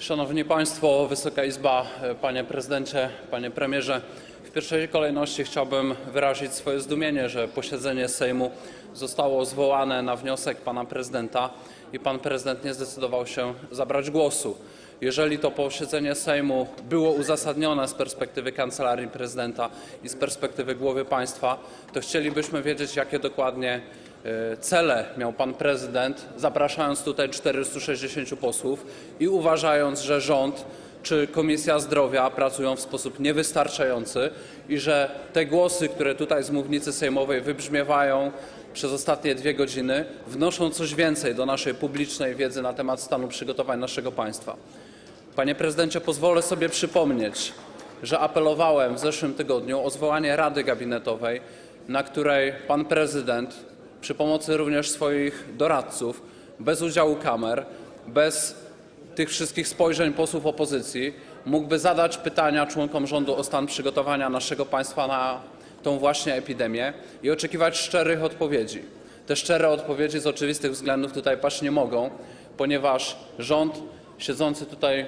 Szanowni Państwo, Wysoka Izba, Panie Prezydencie, Panie Premierze. W pierwszej kolejności chciałbym wyrazić swoje zdumienie, że posiedzenie Sejmu zostało zwołane na wniosek Pana Prezydenta i Pan Prezydent nie zdecydował się zabrać głosu. Jeżeli to posiedzenie Sejmu było uzasadnione z perspektywy Kancelarii Prezydenta i z perspektywy głowy państwa, to chcielibyśmy wiedzieć, jakie dokładnie cele miał pan prezydent, zapraszając tutaj 460 posłów i uważając, że rząd czy Komisja Zdrowia pracują w sposób niewystarczający i że te głosy, które tutaj z mównicy sejmowej wybrzmiewają przez ostatnie dwie godziny, wnoszą coś więcej do naszej publicznej wiedzy na temat stanu przygotowań naszego państwa. Panie prezydencie, pozwolę sobie przypomnieć, że apelowałem w zeszłym tygodniu o zwołanie Rady Gabinetowej, na której pan prezydent przy pomocy również swoich doradców, bez udziału kamer, bez tych wszystkich spojrzeń posłów opozycji, mógłby zadać pytania członkom rządu o stan przygotowania naszego państwa na tą właśnie epidemię i oczekiwać szczerych odpowiedzi. Te szczere odpowiedzi z oczywistych względów tutaj paść nie mogą, ponieważ rząd siedzący tutaj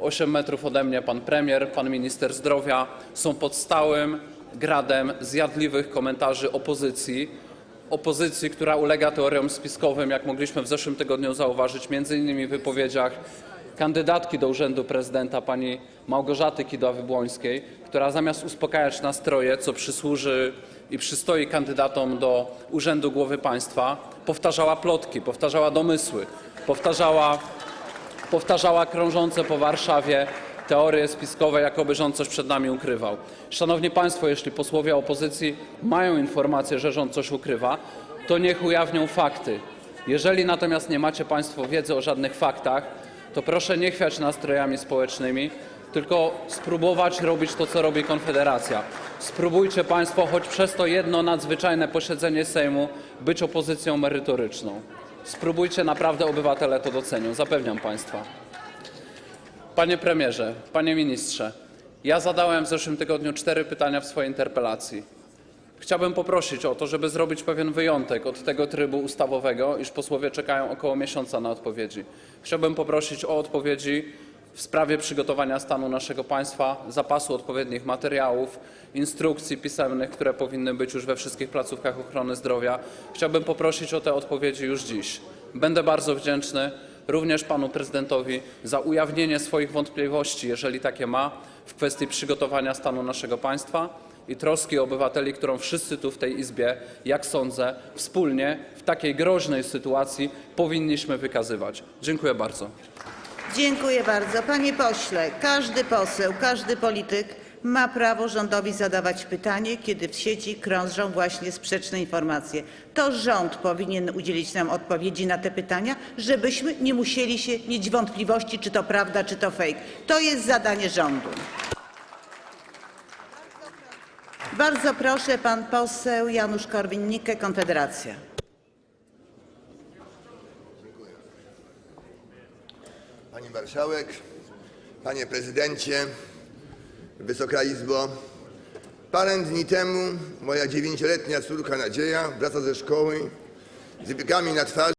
8 metrów ode mnie pan premier, pan minister zdrowia są pod stałym gradem zjadliwych komentarzy opozycji, opozycji, która ulega teoriom spiskowym, jak mogliśmy w zeszłym tygodniu zauważyć, między innymi w wypowiedziach kandydatki do urzędu prezydenta pani Małgorzaty Kidawy-Błońskiej, która zamiast uspokajać nastroje, co przysłuży i przystoi kandydatom do urzędu głowy państwa, powtarzała plotki, powtarzała domysły, powtarzała powtarzała krążące po Warszawie teorie spiskowe, jakoby rząd coś przed nami ukrywał. Szanowni Państwo, jeśli posłowie opozycji mają informację, że rząd coś ukrywa, to niech ujawnią fakty. Jeżeli natomiast nie macie Państwo wiedzy o żadnych faktach, to proszę nie chwiać nastrojami społecznymi, tylko spróbować robić to, co robi Konfederacja. Spróbujcie Państwo, choć przez to jedno nadzwyczajne posiedzenie Sejmu, być opozycją merytoryczną. Spróbujcie, naprawdę obywatele to docenią, zapewniam Państwa. Panie premierze, panie ministrze, ja zadałem w zeszłym tygodniu cztery pytania w swojej interpelacji. Chciałbym poprosić o to, żeby zrobić pewien wyjątek od tego trybu ustawowego, iż posłowie czekają około miesiąca na odpowiedzi. Chciałbym poprosić o odpowiedzi w sprawie przygotowania stanu naszego państwa, zapasu odpowiednich materiałów, instrukcji pisemnych, które powinny być już we wszystkich placówkach ochrony zdrowia. Chciałbym poprosić o te odpowiedzi już dziś. Będę bardzo wdzięczny również panu prezydentowi za ujawnienie swoich wątpliwości, jeżeli takie ma, w kwestii przygotowania stanu naszego państwa i troski obywateli, którą wszyscy tu w tej Izbie, jak sądzę, wspólnie w takiej groźnej sytuacji powinniśmy wykazywać. Dziękuję bardzo. Dziękuję bardzo. Panie pośle, każdy poseł, każdy polityk ma prawo rządowi zadawać pytanie, kiedy w sieci krążą właśnie sprzeczne informacje. To rząd powinien udzielić nam odpowiedzi na te pytania, żebyśmy nie musieli się mieć wątpliwości, czy to prawda, czy to fake. To jest zadanie rządu. Bardzo proszę, pan poseł Janusz Korwin-Mikke, Konfederacja. Pani Marszałek, Panie Prezydencie, Wysoka Izbo. Parę dni temu moja dziewięcioletnia córka Nadzieja wraca ze szkoły z wypiekami na twarzy.